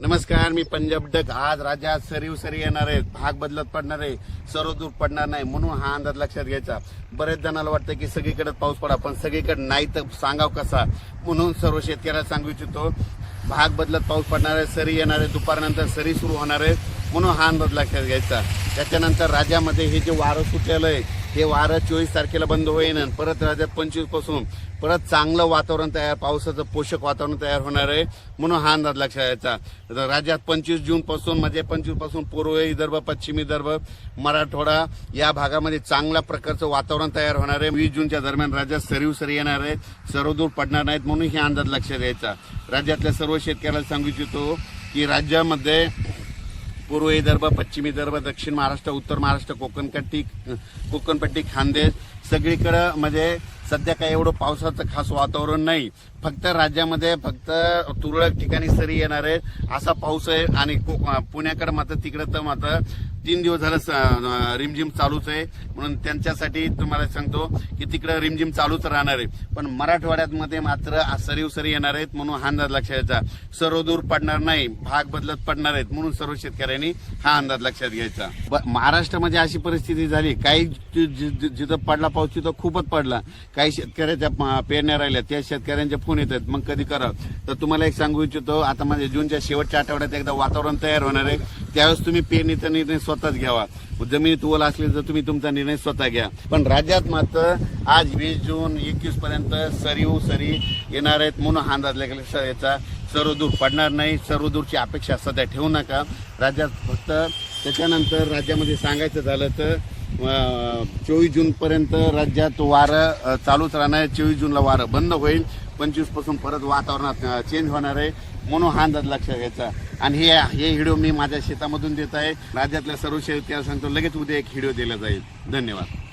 नमस्कार मी पंजाब डक आज राज्यात सरीव सरी येणार आहेत. भाग बदलत पडणार आहे. सर्व दूर पडणार नाही म्हणून हा अंदाज लक्षात घ्यायचा. बरेच जणांना वाटतं की सगळीकडे पाऊस पडा पण सगळीकडे नाही तर सांगाव कसा? म्हणून सर्व शेतकऱ्याला सांगू इच्छितो भाग बदलत पाऊस पडणार आहे सरी येणार आहे दुपारनंतर सरी सुरू होणार आहे. म्हणून हा अंदाज लक्षात घ्यायचा. त्याच्यानंतर राज्यामध्ये हे जे वारं सुटलेलं आहे हे वारं चोवीस तारखेला बंद होईन परत राज्यात पंचवीसपासून परत चांगलं वातावरण तयार पावसाचं पोषक वातावरण तयार होणार आहे म्हणून हा अंदाज लक्षात द्यायचा राज्यात पंचवीस जून पासून म्हणजे पंचवीसपासून पूर्व विदर्भ पश्चिम विदर्भ मराठवाडा या भागामध्ये चांगल्या प्रकारचं वातावरण तयार होणार आहे. वीस जूनच्या दरम्यान राज्यात सरीव सरी येणार आहे सर्वदूर पडणार नाहीत म्हणून हे अंदाज लक्षात द्यायचा राज्यातल्या सर्व शेतकऱ्याला सांगू इच्छितो की राज्यामध्ये पूर्व विदर्भ पश्चिम विदर्भ दक्षिण महाराष्ट्र उत्तर महाराष्ट्र कोकणपट्टी कोकणपट्टी खानदेश. सगळीकडं म्हणजे सध्या काही एवढं पावसाचं खास वातावरण नाही. फक्त राज्यामध्ये फक्त तुरळक ठिकाणी सरी येणार आहे असा पाऊस आहे आणि को- पुण्याकडे मात्र तिकडं तर मात्र तीन दिवस झालं स- रिमझिम चालूच आहे. म्हणून त्यांच्यासाठी तुम्हाला सांगतो की तिकडे रिमझिम चालूच राहणार आहे. पण मराठवाड्यामध्ये मात्र सरीवसरी येणार आहेत म्हणून हा अंदाज लक्षात घ्यायचा सर्व दूर पडणार नाही भाग बदलत पडणार आहेत म्हणून सर्व शेतकऱ्यांनी हा अंदाज लक्षात घ्यायचा. ब- महाराष्ट्रामध्ये अशी परिस्थिती झाली काही जि- जिथं पडला पाऊस तिथं खूपच पडला. काही शेतकऱ्याच्या पेरण्या राहिल्या त्या शेतकऱ्यांचे फोन येतात मग कधी करा तर तुम्हाला एक सांगू इच्छितो आता म्हणजे जूनच्या शेवटच्या आठवड्यात एकदा वातावरण तयार होणार आहे. त्यावेळेस तुम्ही पेरणीचा निर्णय स्वतःच घ्यावा. जमिनीत ओल असली तर तुम्ही तुमचा निर्णय स्वतः घ्या. पण राज्यात मात्र आज वीस जून एकवीस पर्यंत सरीव सरी येणार आहेत म्हणून अंदाज लागला. याचा सर्व दूर पडणार नाही. सर्व दूरची अपेक्षा सध्या ठेवू नका. राज्यात फक्त त्याच्यानंतर राज्यामध्ये सांगायचं झालं तर चोवीस जून पर्यंत राज्यात वारं चालूच राहणार आहे. चोवीस जूनला वारं बंद होईल. पंचवीसपासून परत वातावरणात चेंज होणार आहे. म्हणून हा अंदाज लक्षात घ्यायचा. आणि हे हे व्हिडिओ मी माझ्या शेतामधून देत आहे. राज्यातल्या सर्व शेतकऱ्याला सांगतो लगेच उद्या एक व्हिडिओ दिला जाईल. धन्यवाद.